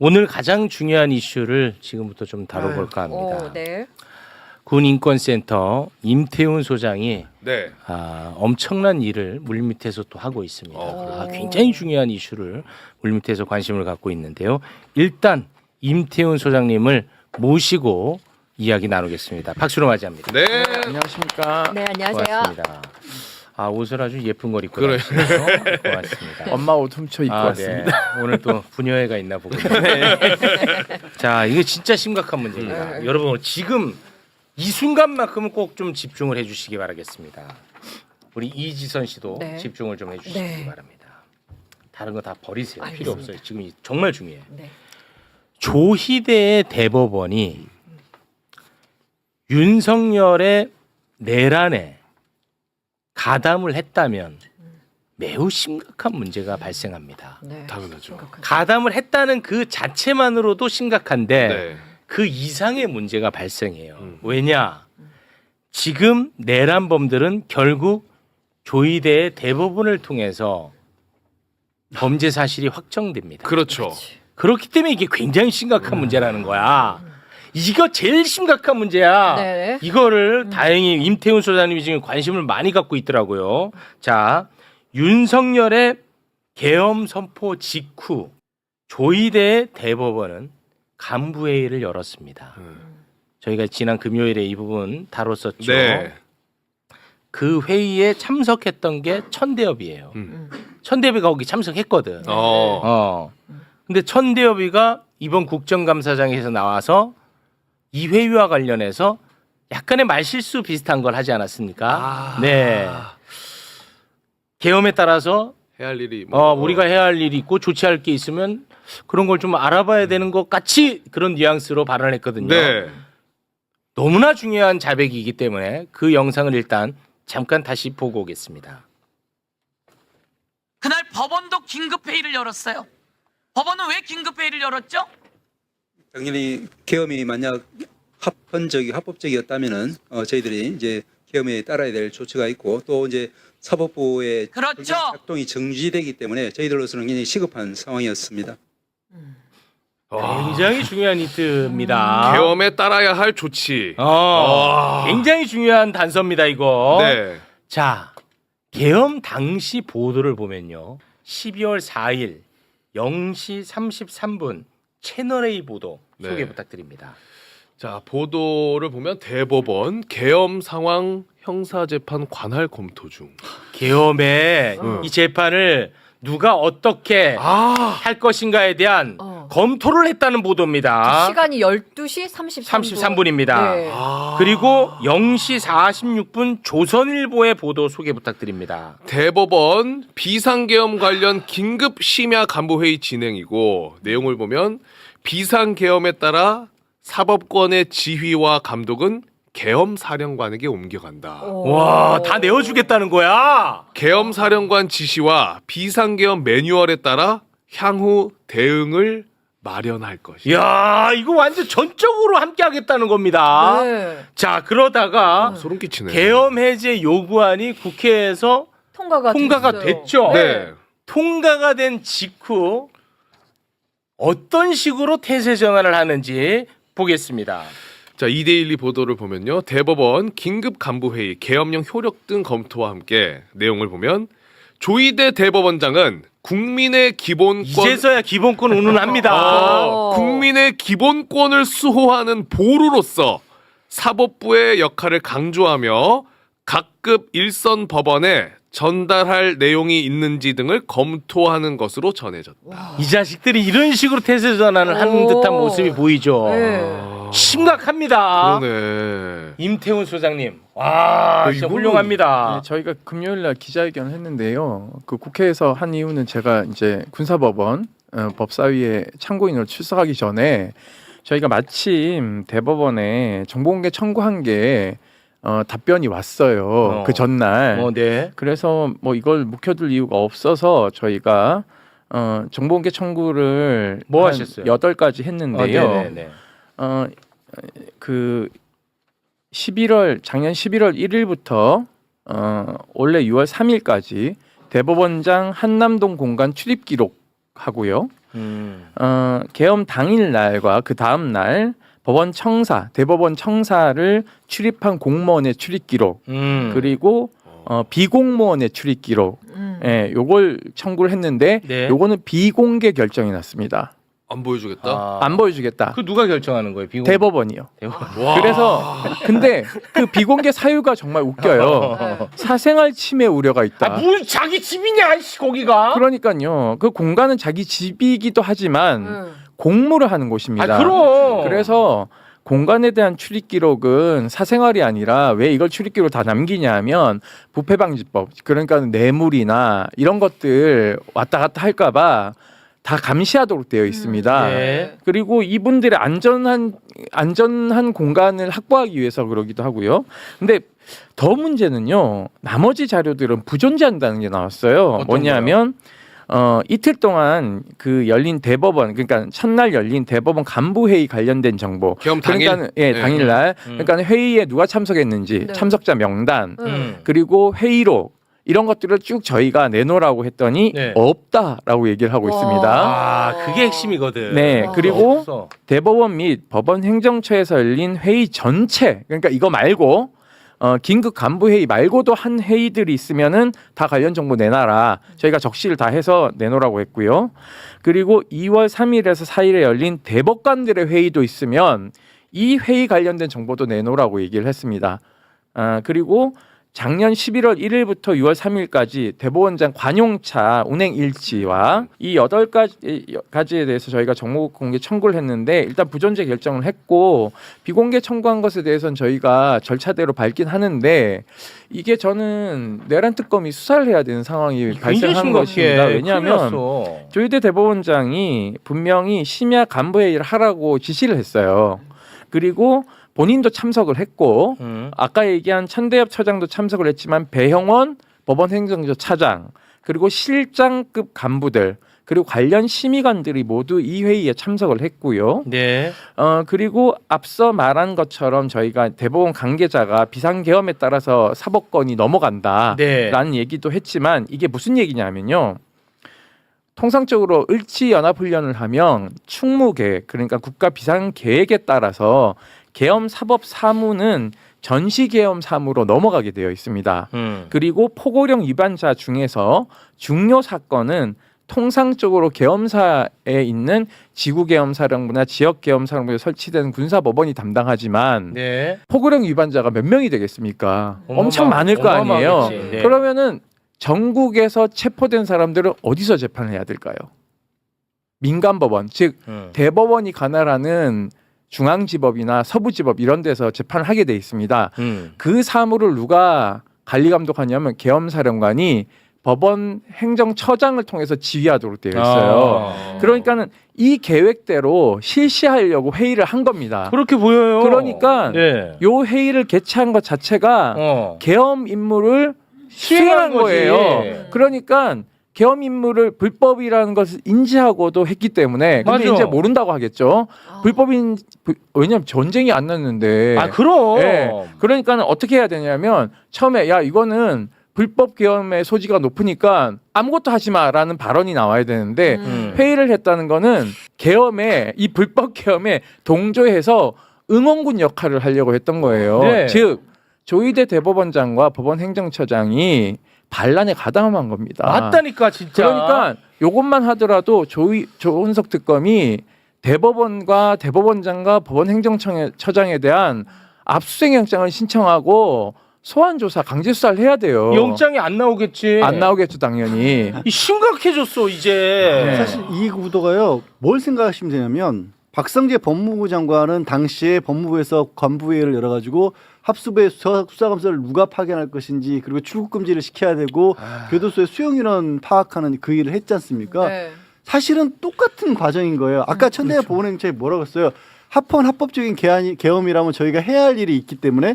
오늘 가장 중요한 이슈를 지금부터 좀 다뤄볼까 합니다. 오, 네. 군인권센터 임태훈 소장이 네. 아, 엄청난 일을 물밑에서 또 하고 있습니다. 어, 아, 굉장히 중요한 이슈를 물밑에서 관심을 갖고 있는데요. 일단 임태훈 소장님을 모시고 이야기 나누겠습니다. 박수로 맞이합니다. 네. 안녕하십니까. 네, 안녕하세요. 고맙습니다. 아 옷을 아주 예쁜 걸 입고 그래. 나오시네요. 고맙습니다. 엄마 옷 훔쳐 입고 아, 왔습니다. 네. 오늘 또 부녀회가 있나 보군요. 자, 이게 진짜 심각한 문제입니다. 음. 여러분 지금 이 순간만큼은 꼭 좀 집중을 해주시기 바라겠습니다. 우리 이지선 씨도 네. 집중을 좀 해주시기 네. 바랍니다. 다른 거 다 버리세요. 필요 알겠습니다. 없어요. 지금 이- 정말 중요해요. 네. 조희대의 대법원이 윤석열의 내란에 가담을 했다면 매우 심각한 문제가 발생합니다. 네. 당연하죠. 심각하죠. 가담을 했다는 그 자체만으로도 심각한데 네. 그 이상의 문제가 발생해요. 음. 왜냐? 지금 내란범들은 결국 조희대의 대법원을 통해서 범죄 사실이 확정됩니다. 그렇죠. 그렇기 때문에 이게 굉장히 심각한 문제라는 거야. 이거 제일 심각한 문제야. 네. 이거를 다행히 임태훈 소장님이 지금 관심을 많이 갖고 있더라고요. 자, 윤석열의 계엄 선포 직후 조희대 대법원은 간부회의를 열었습니다. 음. 저희가 지난 금요일에 이 부분 다뤘었죠. 네. 그 회의에 참석했던 게 천대엽이에요. 음. 천대엽이가 거기 참석했거든. 어. 어. 근데 천대엽이가 이번 국정감사장에서 나와서 이 회의와 관련해서 약간의 말실수 비슷한 걸 하지 않았습니까? 아. 네. 계엄에 따라서 해야 할 일이 뭐 어, 우리가 해야 할 일이 있고 조치할 게 있으면 그런 걸 좀 알아봐야 되는 것 같이 그런 뉘앙스로 발언을 했거든요. 네. 너무나 중요한 자백이기 때문에 그 영상을 일단 잠깐 다시 보고 오겠습니다. 그날 법원도 긴급회의를 열었어요. 법원은 왜 긴급회의를 열었죠? 당연히 계엄이 만약 합헌적이 합법적이었다면은 어, 저희들이 이제 계엄에 따라야 될 조치가 있고 또 이제 사법부의 그렇죠. 작동이 정지되기 때문에 저희들로서는 굉장히 시급한 상황이었습니다. 굉장히 중요한 힌트입니다. 계엄에 따라야 할 조치. 어, 아. 굉장히 중요한 단서입니다, 이거. 네. 자, 계엄 당시 보도를 보면요. 12월 4일 0시 33분 채널A 보도 네. 소개 부탁드립니다. 자, 보도를 보면 대법원 계엄 상황 형사 재판 관할 검토 중. 계엄에 음. 이 재판을 누가 어떻게 아. 할 것인가에 대한 어. 검토를 했다는 보도입니다. 시간이 12시 33분. 33분입니다. 네. 아. 그리고 0시 46분 조선일보의 보도 소개 부탁드립니다. 대법원 비상계엄 관련 긴급 심야 간부회의 진행이고 내용을 보면 비상계엄에 따라 사법권의 지휘와 감독은 계엄 사령관에게 옮겨간다. 오. 와, 다 내어주겠다는 거야. 계엄 사령관 지시와 비상계엄 매뉴얼에 따라 향후 대응을 마련할 것이다. 이야, 이거 완전 전적으로 함께 하겠다는 겁니다. 네. 자, 그러다가 소름 끼치네. 계엄 해제 요구안이 국회에서 통과가 통과가 됐어요. 됐죠. 네. 통과가 된 직후 어떤 식으로 태세 전환을 하는지 보겠습니다. 자, 이데일리 보도를 보면요. 대법원 긴급 간부회의, 계엄령 효력 등 검토와 함께 내용을 보면 조희대 대법원장은 국민의 기본권 이제서야 기본권 운운합니다. 어, 국민의 기본권을 수호하는 보루로서 사법부의 역할을 강조하며 각급 일선 법원에 전달할 내용이 있는지 등을 검토하는 것으로 전해졌다. 이 자식들이 이런 식으로 태세 전환을 하는 오. 듯한 모습이 보이죠. 네. 아, 심각합니다. 그러네. 임태훈 소장님, 와, 야, 진짜 이거는- 훌륭합니다. 예, 저희가 금요일 날 기자회견을 했는데요. 그 국회에서 한 이유는 제가 이제 군사법원 어, 법사위에 참고인으로 출석하기 전에 저희가 마침 대법원에 정보공개 청구한 게 어, 답변이 왔어요. 어. 그 전날. 어, 네. 그래서 뭐 이걸 묵혀둘 이유가 없어서 저희가 어, 정보공개 청구를 뭐한 하셨어요? 여덟 가지 어, 했는데요. 네, 네, 네. 어, 그 11월 작년 11월 1일부터 어, 올해 6월 3일까지 대법원장 한남동 공간 출입 기록 하고요. 음. 어, 계엄 당일 날과 그 다음 날 법원 청사, 대법원 청사를 출입한 공무원의 출입 기록 음. 그리고 어, 비공무원의 출입 기록, 음. 예, 요걸 청구를 했는데 네. 요거는 비공개 결정이 났습니다. 안 보여주겠다. 아. 안 보여주겠다. 그 누가 결정하는 거예요? 비공... 대법원이요. 대법원. 와. 그래서 근데 그 비공개 사유가 정말 웃겨요. 사생활 침해 우려가 있다. 아, 뭐 자기 집이냐, 이씨, 거기가. 그러니까요. 그 공간은 자기 집이기도 하지만 음. 공무를 하는 곳입니다. 아, 그럼. 그래서 공간에 대한 출입 기록은 사생활이 아니라 왜 이걸 출입 기록 다 남기냐면 부패 방지법 그러니까 뇌물이나 이런 것들 왔다 갔다 할까봐 다 감시하도록 되어 있습니다. 네. 그리고 이분들의 안전한 안전한 공간을 확보하기 위해서 그러기도 하고요. 근데 더 문제는요. 나머지 자료들은 부존재한다는 게 나왔어요. 뭐냐면 어 이틀 동안 그 열린 대법원 그러니까 첫날 열린 대법원 간부 회의 관련된 정보 계엄 당일? 그러니까 예 네. 당일날 음. 그러니까 회의에 누가 참석했는지 네. 참석자 명단 음. 그리고 회의록 이런 것들을 쭉 저희가 내놓으라고 했더니 네. 없다라고 얘기를 하고 와. 있습니다. 아, 그게 핵심이거든. 네, 어. 그리고 없어. 대법원 및 법원 행정처에서 열린 회의 전체 그러니까 이거 말고 어, 긴급 간부 회의 말고도 한 회의들이 있으면은 다 관련 정보 내놔라. 저희가 적시를 다 해서 내놓으라고 했고요. 그리고 2월 3일에서 4일에 열린 대법관들의 회의도 있으면 이 회의 관련된 정보도 내놓으라고 얘기를 했습니다. 아, 그리고 작년 11월 1일부터 6월 3일까지 대법원장 관용차 운행 일지와 이 여덟 가지 가지에 대해서 저희가 정보 공개 청구를 했는데 일단 부존재 결정을 했고 비공개 청구한 것에 대해서는 저희가 절차대로 밝긴 하는데 이게 저는 내란 특검이 수사를 해야 되는 상황이 발생한. 것입니다. 왜냐하면. 조희대 대법원장이 분명히 심야 간부 회의를 하라고 지시를 했어요. 그리고 본인도 참석을 했고 음. 아까 얘기한 천대엽 처장도 참석을 했지만 배형원 법원 행정처 차장 그리고 실장급 간부들 그리고 관련 심의관들이 모두 이 회의에 참석을 했고요. 네. 어 그리고 앞서 말한 것처럼 저희가 대법원 관계자가 비상계엄에 따라서 사법권이 넘어간다라는 네. 얘기도 했지만 이게 무슨 얘기냐면요. 통상적으로 을지 연합 훈련을 하면 충무계 그러니까 국가 비상 계획에 따라서 계엄 사법 사무는 전시 계엄 사무로 넘어가게 되어 있습니다. 음. 그리고 포고령 위반자 중에서 중요 사건은 통상적으로 계엄사에 있는 지구 계엄사령부나 지역 계엄사령부에 설치된 군사법원이 담당하지만 네. 포고령 위반자가 몇 명이 되겠습니까? 어마어마- 엄청 많을 거 아니에요. 네. 그러면은 전국에서 체포된 사람들은 어디서 재판을 해야 될까요? 민간법원, 즉 음. 대법원이 관할하는 중앙지법이나 서부지법 이런 데서 재판을 하게 돼 있습니다. 음. 그 사무를 누가 관리 감독하냐면 계엄사령관이 법원 행정처장을 통해서 지휘하도록 되어 있어요. 아. 그러니까는 이 계획대로 실시하려고 회의를 한 겁니다. 그렇게 보여요. 그러니까 네. 요 회의를 개최한 것 자체가 어. 계엄 임무를 수행한. 거예요. 그러니까 계엄 임무를 불법이라는 것을 인지하고도 했기 때문에 근데 맞아. 이제 모른다고 하겠죠. 아. 불법인 불- 왜냐면 전쟁이 안 났는데. 아, 그럼. 예. 그러니까 는 어떻게 해야 되냐면 처음에 야 이거는 불법 계엄의 소지가 높으니까 아무것도 하지 마라는 발언이 나와야 되는데 음. 회의를 했다는 거는 계엄에 이 불법 계엄에 동조해서 응원군 역할을 하려고 했던 거예요. 네. 즉 조희대 대법원장과 법원 행정처장이 반란에 가담한 겁니다. 맞다니까 진짜. 그러니까 요것만 하더라도 조희, 조은석 특검이 대법원과 대법원장과 법원 행정처장에 대한 압수수색 영장을 신청하고 소환 조사 강제 수사를 해야 돼요. 영장이 안 나오겠지. 안 나오겠죠 당연히. 이 심각해졌어 이제. 네. 사실 이 구도가요. 뭘 생각하시면 되냐면 박성재 법무부 장관은 당시에 법무부에서 관부회의를 열어가지고 합수부의 수사, 수사검사를 누가 파견할 것인지 그리고 출국 금지를 시켜야 되고 교도소의 수용 인원 파악하는 그 일을 했지 않습니까? 네. 사실은 똑같은 과정인 거예요. 아까 천대엽 보훈행정이 뭐라고 했어요? 합헌 합법적인 개안이, 계엄이라면 저희가 해야 할 일이 있기 때문에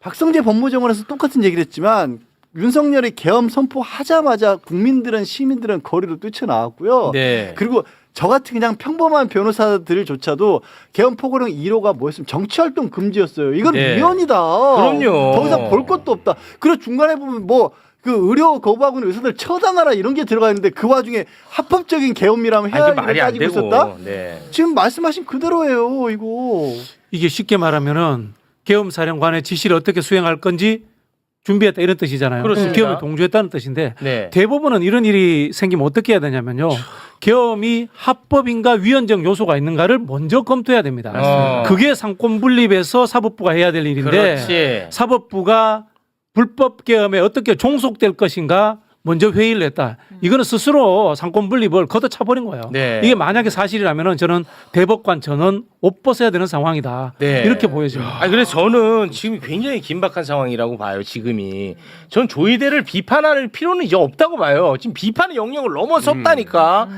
박성재 법무장관에서 똑같은 얘기를 했지만 윤석열이 계엄 선포하자마자 국민들은 시민들은 거리로 뛰쳐나왔고요. 네. 그리고 저 같은 그냥 평범한 변호사들조차도 계엄 포고령 1호가 뭐였으면 정치활동 금지였어요. 이건 네. 위헌이다. 그럼요. 더 이상 볼 것도 없다. 그리고 중간에 보면 뭐 그 의료 거부하고 는 의사들 처단하라 이런 게 들어가 있는데 그 와중에 합법적인 계엄이라면 아니, 해야 그 일을 말이 안 따지고 되고. 있었다? 네. 지금 말씀하신 그대로예요 이거. 이게 쉽게 말하면은 계엄 사령관의 지시를 어떻게 수행할 건지 준비했다 이런 뜻이잖아요. 그렇습니다. 계엄에 동조했다는 뜻인데 네. 대법원은 이런 일이 생기면 어떻게 해야 되냐면요. 계엄이 합법인가 위헌적 요소가 있는가를 먼저 검토해야 됩니다. 어. 그게 상권 분립에서 사법부가 해야 될 일인데 그렇지. 사법부가 불법 계엄에 어떻게 종속될 것인가 먼저 회의를 했다. 이거는 스스로 상권 분립을 걷어차 버린 거예요. 네. 이게 만약에 사실이라면은 저는 대법관 저는 옷 벗어야 되는 상황이다. 네. 이렇게 보여집니다. 아 그래서 저는 지금 굉장히 긴박한 상황이라고 봐요. 지금이 전 조이대를 비판할 필요는 이제 없다고 봐요. 지금 비판의 영역을 넘어섰다니까.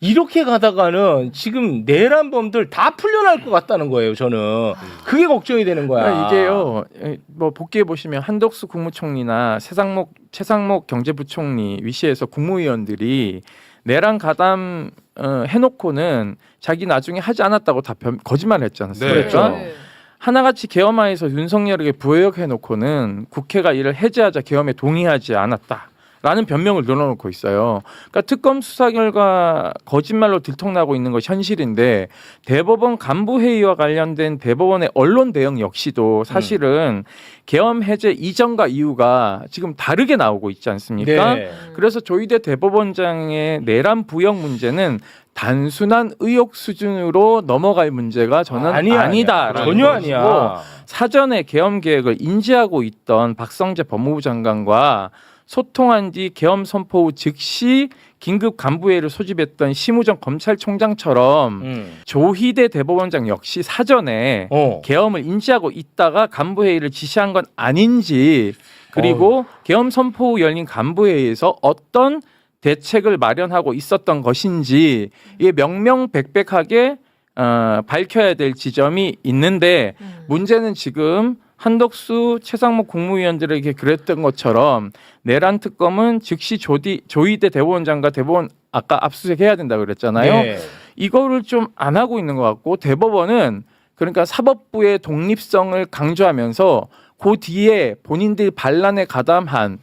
이렇게 가다가는 지금 내란범들 다 풀려날 것 같다는 거예요. 저는 그게 걱정이 되는 거야. 그러니까 이게요. 에, 뭐 복귀해 보시면 한덕수 국무총리나 최상목 최상목 경제부총리 위시에서 국무위원들이 내란 가담 어, 해놓고는 자기 나중에 하지 않았다고 다 변, 거짓말했지 않습니까? 네. 하나같이 계엄하에서 윤석열에게 부여해놓고는 국회가 이를 해제하자 계엄에 동의하지 않았다. 라는 변명을 늘어놓고 있어요. 그러니까 특검 수사 결과 거짓말로 들통나고 있는 것이 현실인데 대법원 간부 회의와 관련된 대법원의 언론 대응 역시도 사실은 계엄 해제 이전과 이후가 지금 다르게 나오고 있지 않습니까? 네. 그래서 조희대 대법원장의 내란 부역 문제는 단순한 의혹 수준으로 넘어갈 문제가 저는 아니야, 아니다. 아니야. 전혀 아니야. 사전에 계엄 계획을 인지하고 있던 박성재 법무부 장관과 소통한 뒤 계엄 선포 후 즉시 긴급 간부회의를 소집했던 심우정 검찰총장처럼 음. 조희대 대법원장 역시 사전에 어. 계엄을 인지하고 있다가 간부회의를 지시한 건 아닌지 그리고 계엄 선포 후 열린 간부회의에서 어떤 대책을 마련하고 있었던 것인지 이게 명명백백하게 어, 밝혀야 될 지점이 있는데 문제는 지금 한덕수 최상목 국무위원들에게 그랬던 것처럼 내란 특검은 즉시 조디, 조희대 대법원장과 대법원 아까 압수수색해야 된다 그랬잖아요. 네. 이거를 좀 안 하고 있는 것 같고 대법원은 그러니까 사법부의 독립성을 강조하면서 그 뒤에 본인들 반란에 가담한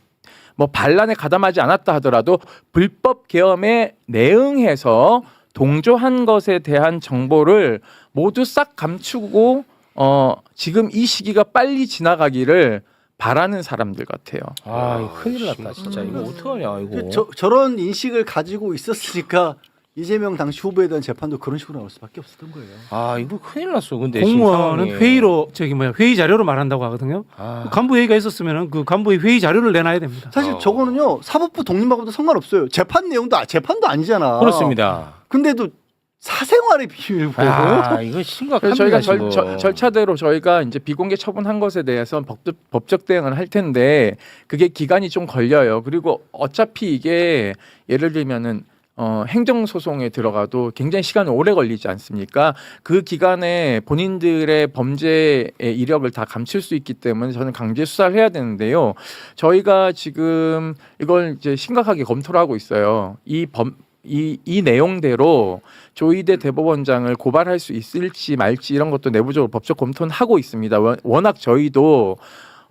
뭐 반란에 가담하지 않았다 하더라도 불법 계엄에 내응해서 동조한 것에 대한 정보를 모두 싹 감추고 어 지금 이 시기가 빨리 지나가기를 바라는 사람들 같아요. 아, 이거 큰일 났다 진짜. 이거 어떡하냐 이거. 그 저, 저런 인식을 가지고 있었으니까 이재명 당시 후보에 대한 재판도 그런 식으로 나올 수밖에 없었던 거예요. 아 이거 큰일 났어. 근데 지금 공무원은 상황이. 회의로 저기 뭐야 회의 자료로 말한다고 하거든요. 아. 간부 회의가 있었으면은 그 간부의 회의 자료를 내놔야 됩니다. 사실 어. 저거는요 사법부 독립하고도 상관없어요. 재판 내용도 아- 재판도 아니잖아. 그렇습니다. 근데도 사생활의 비밀 보고 아 이거 심각합니다. 저희가 지금. 절, 절, 절차대로 저희가 이제 비공개 처분한 것에 대해서는 법, 법적 대응을 할 텐데 그게 기간이 좀 걸려요. 그리고 어차피 이게 예를 들면은 어, 행정소송에 들어가도 굉장히 시간이 오래 걸리지 않습니까? 그 기간에 본인들의 범죄의 이력을 다 감출 수 있기 때문에 저는 강제 수사를 해야 되는데요. 저희가 지금 이걸 이제 심각하게 검토를 하고 있어요. 이 범, 이, 이 내용대로 조희대 대법원장을 고발할 수 있을지 말지 이런 것도 내부적으로 법적 검토는 하고 있습니다. 워- 워낙 저희도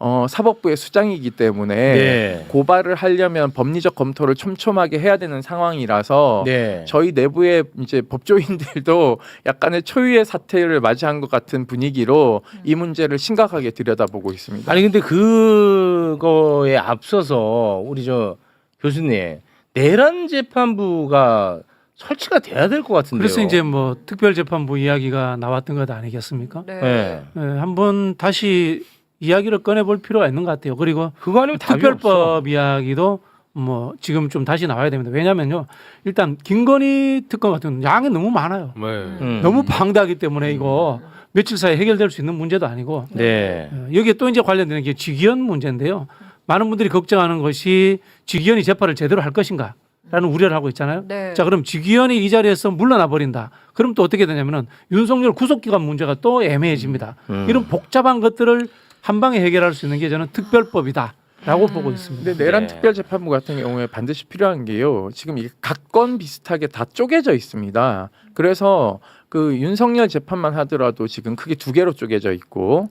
어, 사법부의 수장이기 때문에 네. 고발을 하려면 법리적 검토를 촘촘하게 해야 되는 상황이라서 네. 저희 내부의 이제 법조인들도 약간의 초유의 사태를 맞이한 것 같은 분위기로 이 문제를 심각하게 들여다보고 있습니다. 아니 근데 그거에 앞서서 우리 저 교수님 내란 재판부가 설치가 돼야 될 것 같은데요. 그래서 이제 뭐 특별재판부 이야기가 나왔던 것 아니겠습니까? 네. 예, 한번 다시 이야기를 꺼내 볼 필요가 있는 것 같아요. 그리고 그거 아니면 답이 특별법 없어. 이야기도 뭐 지금 좀 다시 나와야 됩니다. 왜냐면요. 일단 김건희 특검 같은 경우는 양이 너무 많아요. 네. 음. 너무 방대하기 때문에 이거 며칠 사이에 해결될 수 있는 문제도 아니고 네. 어, 여기에 또 이제 관련되는 게 직위원 문제인데요. 많은 분들이 걱정하는 것이 직위원이 재판을 제대로 할 것인가? 라는 우려를 하고 있잖아요. 네. 자, 그럼 직위원이 이 자리에서 물러나 버린다. 그럼 또 어떻게 되냐면은 윤석열 구속기간 문제가 또 애매해집니다. 음. 이런 복잡한 것들을 한 방에 해결할 수 있는 게 저는 특별법이다. 라고 보고 있습니다. 근데 내란 네. 특별재판부 같은 경우에 반드시 필요한 게요. 지금 이게 각건 비슷하게 다 쪼개져 있습니다. 그래서 그 윤석열 재판만 하더라도 지금 크게 두 개로 쪼개져 있고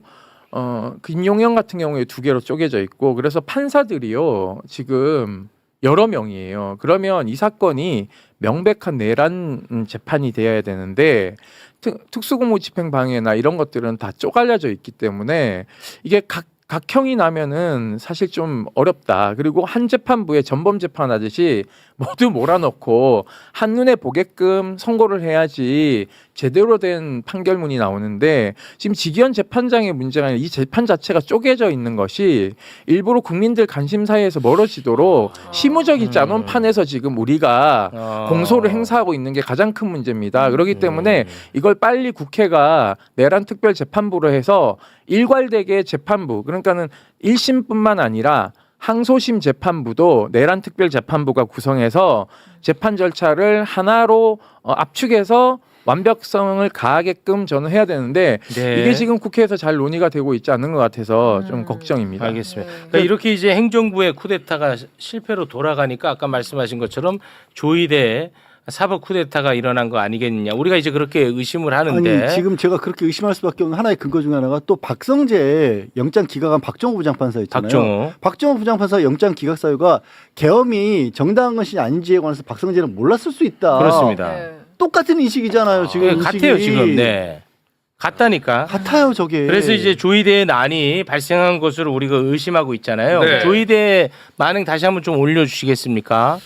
어, 김용현 같은 경우에 두 개로 쪼개져 있고 그래서 판사들이요 지금 여러 명이에요. 그러면 이 사건이 명백한 내란 음, 재판이 되어야 되는데 특, 특수공무 집행 방해나 이런 것들은 다 쪼갈려져 있기 때문에 이게 각 각형이 나면은 사실 좀 어렵다. 그리고 한 재판부에 전범 재판하듯이 모두 몰아넣고 한눈에 보게끔 선고를 해야지 제대로 된 판결문이 나오는데 지금 직위원 재판장의 문제가 아니라 이 재판 자체가 쪼개져 있는 것이 일부러 국민들 관심 사이에서 멀어지도록 시무적이지 않은 판에서 지금 우리가 어. 공소를 행사하고 있는 게 가장 큰 문제입니다. 그렇기 때문에 이걸 빨리 국회가 내란 특별 재판부로 해서 일괄되게 재판부 그러니까는 1심뿐만 아니라 항소심 재판부도 내란 특별 재판부가 구성해서 재판 절차를 하나로 어, 압축해서 완벽성을 가하게끔 저는 해야 되는데 네. 이게 지금 국회에서 잘 논의가 되고 있지 않는 것 같아서 좀 걱정입니다. 알겠습니다. 그러니까 이렇게 이제 행정부의 쿠데타가 시- 실패로 돌아가니까 아까 말씀하신 것처럼 조이대 사법 쿠데타가 일어난 거 아니겠느냐. 우리가 이제 그렇게 의심을 하는데 아니 지금 제가 그렇게 의심할 수밖에 없는 하나의 근거 중에 하나가 또 박성재 영장 기각한 박정호 부장판사 있잖아요. 박정호 박정호 부장판사 영장 기각 사유가 계엄이 정당한 것이 아닌지에 관해서 박성재는 몰랐을 수 있다. 그렇습니다. 네. 똑같은 인식이잖아요. 지금 네, 인식이. 같아요 지금. 네. 같다니까. 같아요 저게. 그래서 이제 조이대의 난이 발생한 것으로 우리가 의심하고 있잖아요. 네. 조이대 반응 다시 한번 좀 올려주시겠습니까?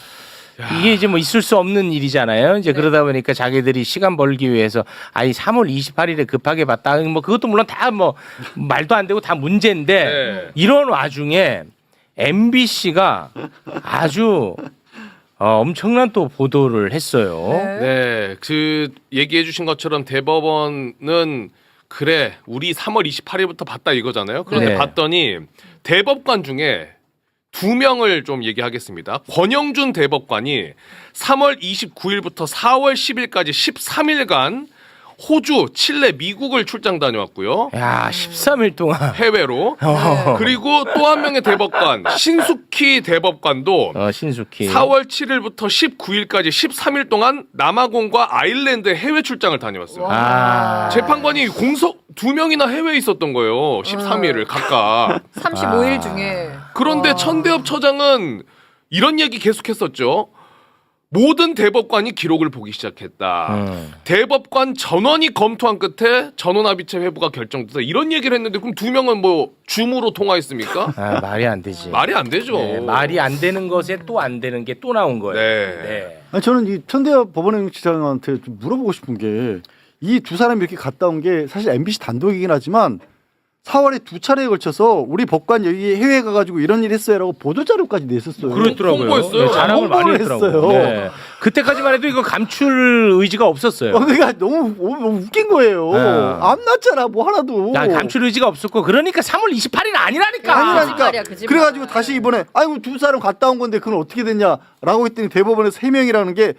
이게 이제 뭐 있을 수 없는 일이잖아요. 이제 그러다 보니까 자기들이 시간 벌기 위해서 아니 3월 28일에 급하게 봤다. 뭐 그것도 물론 다 뭐 말도 안 되고 다 문제인데 네. 이런 와중에 MBC가 아주 어, 엄청난 또 보도를 했어요. 네. 네, 그 얘기해 주신 것처럼 대법원은 그래 우리 3월 28일부터 봤다 이거잖아요. 그런데 네. 봤더니 대법관 중에 두 명을 좀 얘기하겠습니다. 권영준 대법관이 3월 29일부터 4월 10일까지 13일간 호주, 칠레, 미국을 출장 다녀왔고요. 야, 13일 동안 해외로. 어, 그리고 또 한 명의 대법관, 신숙희 대법관도 어, 신숙희 4월 7일부터 19일까지 13일 동안 남아공과 아일랜드 해외 출장을 다녀왔어요. 아. 재판관이 공석 두 명이나 해외에 있었던 거예요. 13일을 각각. 35일 아. 중에 그런데 와. 천대엽 처장은 이런 얘기 계속했었죠. 모든 대법관이 기록을 보기 시작했다. 음. 대법관 전원이 검토한 끝에 전원합의체 회부가 결정돼서 이런 얘기를 했는데 그럼 두 명은 뭐 줌으로 통화했습니까? 아, 말이 안 되지. 말이 안 되죠. 네, 말이 안 되는 것에 또 안 되는 게 또 나온 거예요. 네. 네. 아니, 저는 이 천대엽 법원행정처장한테 좀 물어보고 싶은 게 이 두 사람이 이렇게 갔다 온 게 사실 MBC 단독이긴 하지만 4월에 두 차례에 걸쳐서 우리 법관 여기 해외에 가가지고 이런 일 했어요라고 보도 자료까지 냈었어요. 그렇더라고요. 홍보했어요. 네, 자랑을 많이 홍보를 했더라고요. 했어요. 네. 그때까지만 해도 이거 감출 의지가 없었어요. 어, 그러니까 너무, 너무 웃긴 거예요. 네. 안 났잖아, 뭐 하나도. 야, 감출 의지가 없었고 그러니까 3월 28일 아니라니까. 아니라니까. 거짓말이야, 거짓말. 그래가지고 다시 이번에 아이고 두 사람 갔다 온 건데 그건 어떻게 됐냐라고 했더니 대법원에서 세 명이라는 게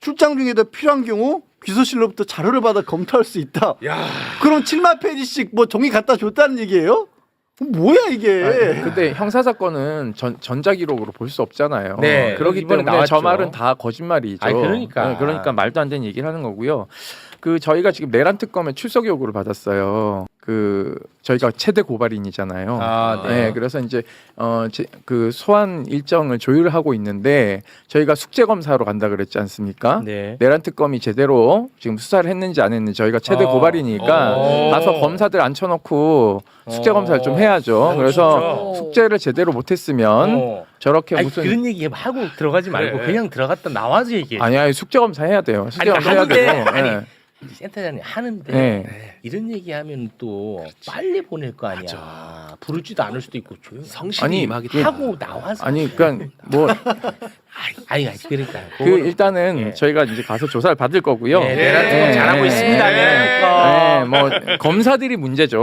출장 중에도 필요한 경우 비서실로부터 자료를 받아 검토할 수 있다. 야. 그럼 7만 페이지씩 뭐 종이 갖다 줬다는 얘기예요? 뭐야 이게? 아니, 근데 형사 사건은 전, 전자 기록으로 볼 수 없잖아요. 네, 그렇기 때문에 저 나왔죠. 말은 다 거짓말이죠. 아니, 그러니까. 네, 그러니까 말도 안 되는 얘기를 하는 거고요. 그 저희가 지금 내란 특검에 출석 요구를 받았어요. 그 저희가 최대 고발인이잖아요. 아, 네. 그래서 이제 어그 소환 일정을 조율을 하고 있는데 저희가 숙제 검사로 간다 그랬지 않습니까? 네. 내란 특검이 제대로 지금 수사를 했는지 안 했는지 저희가 최대 어. 고발이니까 어. 가서 검사들 앉혀놓고 숙제 어. 검사를 좀 해야죠. 그래서 진짜? 숙제를 제대로 못했으면 어. 저렇게 아니, 무슨 그런 얘기 하고 들어가지 말고 그래. 그냥 들어갔다 나와서 얘기해. 아니 아니 숙제 검사 해야 돼요. 숙제 아니, 검사 해야 하는데, 되고. 아니, 예. 센터장님 하는데 네. 이런 얘기하면 또 빨리 보낼 거 아니야. 부르지도 않을 수도 있고 조용. 성실히 아니, 임하기 그- 하고 나와서. 아니 그러니까 뭐 그 아니, 아니 그러니까. 그거는- 일단은 예. 저희가 이제 가서 조사를 받을 거고요. 네, 내란 특검 네. 잘하고 네. 있습니다. 네. 내란 특검. 네, 뭐 검사들이 문제죠.